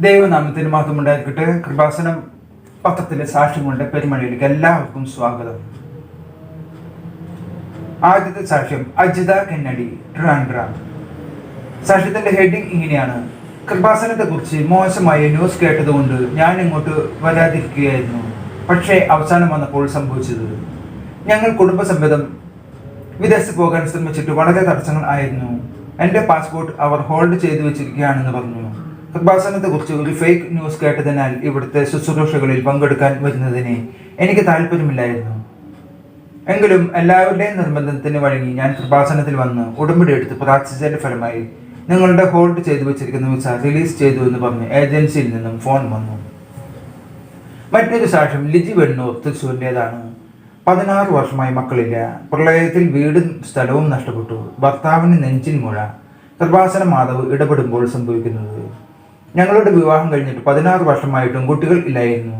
ദൈവനാമത്തിന് മാത്രം ഉണ്ടായിരിക്കട്ടെ കൃപാസനം പത്രത്തിലെ സാക്ഷ്യങ്ങളുടെ പെരുമഴയിലേക്ക് എല്ലാവർക്കും സ്വാഗതം. ആദ്യത്തെ സാക്ഷ്യം അജിത കെന്നഡി ട്രാൻഡ്ര സാക്ഷ്യത്തിന്റെ ഹെഡിങ് ഇങ്ങനെയാണ്. കൃപാസനത്തെ കുറിച്ച് മോശമായ ന്യൂസ് കേട്ടതുകൊണ്ട് ഞാൻ ഇങ്ങോട്ട് വരാതിരിക്കുകയായിരുന്നു. പക്ഷേ അവസാനം വന്നപ്പോൾ സംഭവിച്ചത്. ഞങ്ങൾ കുടുംബസമ്മേതം വിദേശത്ത് പോകാൻ ശ്രമിച്ചിട്ട് വളരെ തടസ്സങ്ങൾ ആയിരുന്നു. എന്റെ പാസ്പോർട്ട് അവർ ഹോൾഡ് ചെയ്തു വെച്ചിരിക്കുകയാണെന്ന് പറഞ്ഞു. കൃപാസനത്തെ കുറിച്ച് ഒരു ഫേക്ക് ന്യൂസ് കേട്ടതിനാൽ ഇവിടുത്തെ ശുശ്രൂഷകളിൽ പങ്കെടുക്കാൻ വരുന്നതിന് എനിക്ക് താല്പര്യമില്ലായിരുന്നു. എങ്കിലും എല്ലാവരുടെയും നിർബന്ധത്തിന് വഴങ്ങി ഞാൻ കൃപാസനത്തിൽ വന്ന് ഉടമ്പടി എടുത്ത് പ്രാർത്ഥിച്ചതിന്റെ ഫലമായി നിങ്ങളുടെ ഹോൾഡ് ചെയ്തു വെച്ചിരിക്കുന്ന വിസ റിലീസ് ചെയ്തു എന്ന് പറഞ്ഞ് ഏജൻസിയിൽ നിന്നും ഫോൺ വന്നു. മറ്റൊരു സാക്ഷ്യം ലിജി വെണ്ണൂർ തൃശ്ശൂരിന്റെതാണ് പതിനാറ് വർഷമായി മക്കളില്ല. പ്രളയത്തിൽ വീടും സ്ഥലവും നഷ്ടപ്പെട്ടു. ഭർത്താവിന് നെഞ്ചിൻ മുഴ. കൃപാസന മാധവ് ഇടപെടുമ്പോൾ സംഭവിക്കുന്നത് ഞങ്ങളുടെ വിവാഹം കഴിഞ്ഞിട്ട് പതിനാറ് വർഷമായിട്ടും കുട്ടികൾ ഇല്ലായിരുന്നു.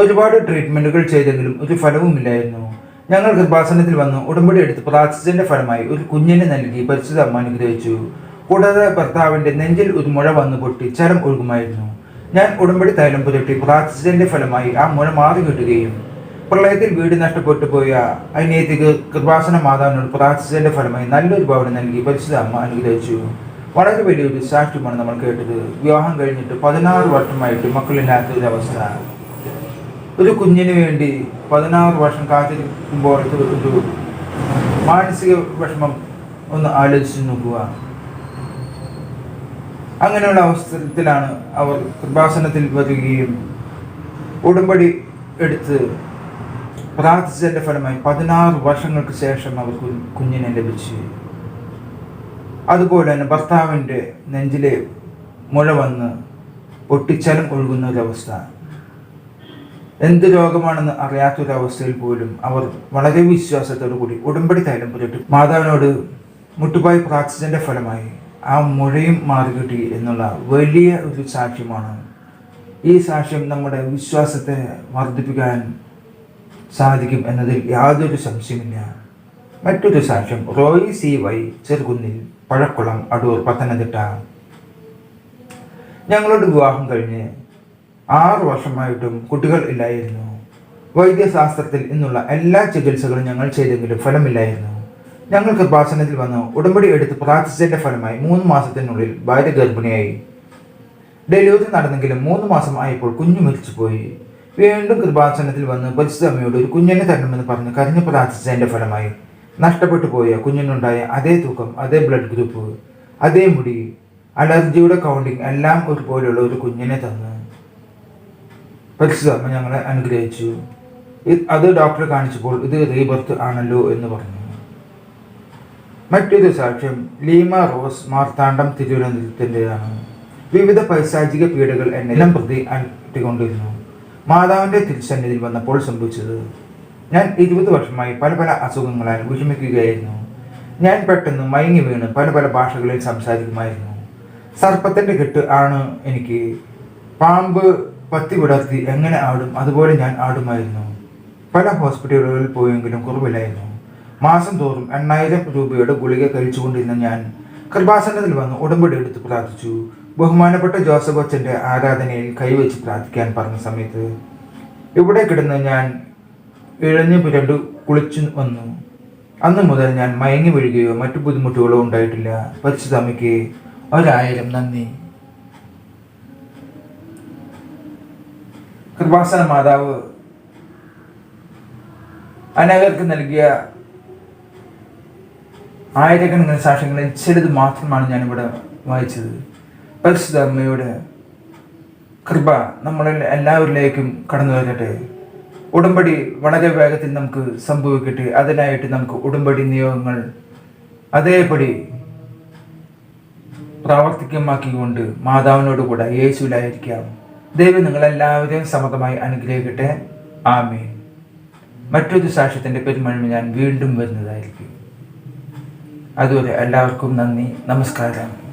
ഒരുപാട് ട്രീറ്റ്മെന്റുകൾ ചെയ്തെങ്കിലും ഒരു ഫലവും ഇല്ലായിരുന്നു. ഞങ്ങൾ ഗർഭാസനത്തിൽ വന്ന് ഉടമ്പടി എടുത്ത് പ്രാർത്ഥിച്ചതിന്റെ ഫലമായി ഒരു കുഞ്ഞിനെ നൽകി പരിശുദ്ധ അമ്മ അനുഗ്രഹിച്ചു. കൂടാതെ ഭർത്താവിന്റെ നെഞ്ചിൽ ഒരു മുഴ വന്നു പൊട്ടി ചരം ഒഴുകുമായിരുന്നു. ഞാൻ ഉടമ്പടി തൈലം പുരട്ടി പ്രാർത്ഥിച്ചതിന്റെ ഫലമായി ആ മുഴ മാറി കിട്ടുകയും പ്രളയത്തിൽ വീട് നഷ്ടപ്പെട്ടു പോയ അനിയത്തിക്ക് കൃപാസന മാതാവിനോട് പ്രാർത്ഥിച്ചതിന്റെ ഫലമായി നല്ലൊരു ഭവനം നൽകി പരിശുദ്ധ അമ്മ അനുഗ്രഹിച്ചു. വളരെ വലിയൊരു സാക്ഷ്യമാണ് നമ്മൾ കേട്ടത്. വിവാഹം കഴിഞ്ഞിട്ട് പതിനാറ് വർഷമായിട്ട് മക്കളില്ലാത്ത ഒരു അവസ്ഥ. ഒരു കുഞ്ഞിന് വേണ്ടി പതിനാറ് വർഷം കാത്തിരിക്കുമ്പോൾ ഒരു മാനസിക വിഷമം ഒന്ന് ആലോചിച്ച് നോക്കുക. അങ്ങനെയുള്ള അവസരത്തിലാണ് അവർ കൃപാസനത്തിൽ വരികയും ഉടമ്പടി എടുത്ത് പ്രാർത്ഥിച്ചതിന്റെ ഫലമായി പതിനാറ് വർഷങ്ങൾക്ക് ശേഷം അവർക്ക് കുഞ്ഞിനെ ലഭിച്ചു. അതുപോലെ തന്നെ ഭർത്താവിന്റെ നെഞ്ചിലെ മുഴ വന്ന് പൊട്ടിച്ചലം ഒഴുകുന്ന ഒരവസ്ഥ എന്ത് രോഗമാണെന്ന് അറിയാത്തൊരവസ്ഥയിൽ പോലും അവർ വളരെ വിശ്വാസത്തോടു കൂടി ഉടമ്പടി തൈലം പുരട്ടി. മാതാവിനോട് മുട്ടുപായി പ്രാർത്ഥിച്ചതിന്റെ ഫലമായി ആ മുഴയും മാറികിട്ടി എന്നുള്ള വലിയ ഒരു സാക്ഷ്യമാണ്. ഈ സാക്ഷ്യം നമ്മുടെ വിശ്വാസത്തെ വർദ്ധിപ്പിക്കാൻ സാധിക്കും എന്നതിൽ യാതൊരു സംശയമില്ല മറ്റൊരു സാക്ഷ്യം റോയി സി വൈ ചെറുകുന്നിൽ പഴക്കുളം അടൂർ പത്തനംതിട്ട. ഞങ്ങളുടെ വിവാഹം കഴിഞ്ഞ് ആറു വർഷമായിട്ടും കുട്ടികൾ ഇല്ലായിരുന്നു. വൈദ്യശാസ്ത്രത്തിൽ നിന്നുള്ള എല്ലാ ചികിത്സകളും ഞങ്ങൾ ചെയ്തെങ്കിലും ഫലമില്ലായിരുന്നു. ഞങ്ങൾ കൃപാസനത്തിൽ വന്ന് ഉടമ്പടി എടുത്ത് പ്രാർത്ഥിച്ചതിന്റെ ഫലമായി മൂന്ന് മാസത്തിനുള്ളിൽ ഭാര്യ ഗർഭിണിയായി. ഡെലിവറി നടന്നെങ്കിലും മൂന്ന് മാസം ആയപ്പോൾ കുഞ്ഞു മരിച്ചു പോയി. വീണ്ടും കൃപാസനത്തിൽ വന്ന് പരിശുദ്ധ അമ്മയോട് ഒരു കുഞ്ഞിനെ തരണമെന്ന് പറഞ്ഞ് കരഞ്ഞ് പ്രാർത്ഥിച്ചതിന്റെ ഫലമായി നഷ്ടപ്പെട്ടു പോയ കുഞ്ഞിനുണ്ടായ അതേ തൂക്കം അതേ ബ്ലഡ് ഗ്രൂപ്പ് അതേ മുടി അലർജിയുടെ കൗണ്ടിങ് എല്ലാം ഒരുപോലെയുള്ള ഒരു കുഞ്ഞിനെ തന്ന്. പരിശുദ്ധ ഞങ്ങളെ അനുഗ്രഹിച്ചു. അത് ഡോക്ടറെ കാണിച്ചപ്പോൾ ഇത് റീബർത്ത് ആണല്ലോ എന്ന് പറഞ്ഞു. മറ്റൊരു സാക്ഷ്യം ലീമ റോസ് മാർത്താണ്ഡം തിരുവനന്തപുരത്തിന്റെതാണ്. വിവിധ പൈശാചിക പീഡകൾ എന്നെല്ലാം പ്രതി അനുട്ടിക്കൊണ്ടിരുന്നു മാതാവിന്റെ തിരുസന്നിധിയിൽ വന്നപ്പോൾ സംഭവിച്ചത്. ഞാൻ ഇരുപത് വർഷമായി പല പല അസുഖങ്ങളാൽ വിഷമിക്കുകയായിരുന്നു. ഞാൻ പെട്ടെന്ന് മയങ്ങി വീണ് പല പല ഭാഷകളിൽ സംസാരിക്കുമായിരുന്നു. സർപ്പത്തിന്റെ കെട്ട് ആണ് എനിക്ക്. പാമ്പ് പത്തി വിടർത്തി എങ്ങനെ ആടും അതുപോലെ ഞാൻ ആടുമായിരുന്നു. പല ഹോസ്പിറ്റലുകളിൽ പോയെങ്കിലും കുറവില്ലായിരുന്നു. മാസം തോറും എണ്ണായിരം രൂപയുടെ ഗുളിക കഴിച്ചുകൊണ്ടിരുന്ന ഞാൻ കൃപാസനത്തിൽ വന്ന് ഉടമ്പടി എടുത്ത് പ്രാർത്ഥിച്ചു. ബഹുമാനപ്പെട്ട ജോസഫ് അച്ഛന്റെ ആരാധനയിൽ കൈവച്ച് പ്രാർത്ഥിക്കാൻ പറഞ്ഞ സമയത്ത് ഇവിടെ കിടന്ന് ഞാൻ ഇഴഞ്ഞു പുരണ്ടു കുളിച്ചു വന്നു. അന്ന് മുതൽ ഞാൻ മയങ്ങി വീഴുകയോ മറ്റു ബുദ്ധിമുട്ടുകളോ ഉണ്ടായിട്ടില്ല. പരിശുദ്ധമ്മയ്ക്ക് ഒരായിരം നന്ദി. കൃപാസന മാതാവ് അനേകർക്ക് നൽകിയ ആയിരക്കണക്കിന് സാക്ഷ്യങ്ങളിൽ ചിലത് മാത്രമാണ് ഞാനിവിടെ വായിച്ചത്. പരിശുദ്ധ അമ്മയുടെ കൃപ നമ്മളിൽ എല്ലാവരിലേക്കും കടന്നു വരട്ടെ ഉടമ്പടി വളരെ വേഗത്തിൽ നമുക്ക് സംഭവിക്കട്ടെ. അതിനായിട്ട് നമുക്ക് ഉടമ്പടി നിയോഗങ്ങൾ അതേപടി പ്രാവർത്തികമാക്കിക്കൊണ്ട് മാതാവിനോട് കൂടെ യേശുവിലായിരിക്കാം. ദൈവം നിങ്ങളെല്ലാവരെയും സമതമായി അനുഗ്രഹിക്കട്ടെ. ആമേ മറ്റൊരു സാക്ഷ്യത്തിന്റെ പെരുമഴ ഞാൻ വീണ്ടും വരുന്നതായിരിക്കും. അതുവരെ എല്ലാവർക്കും നന്ദി. നമസ്കാരം.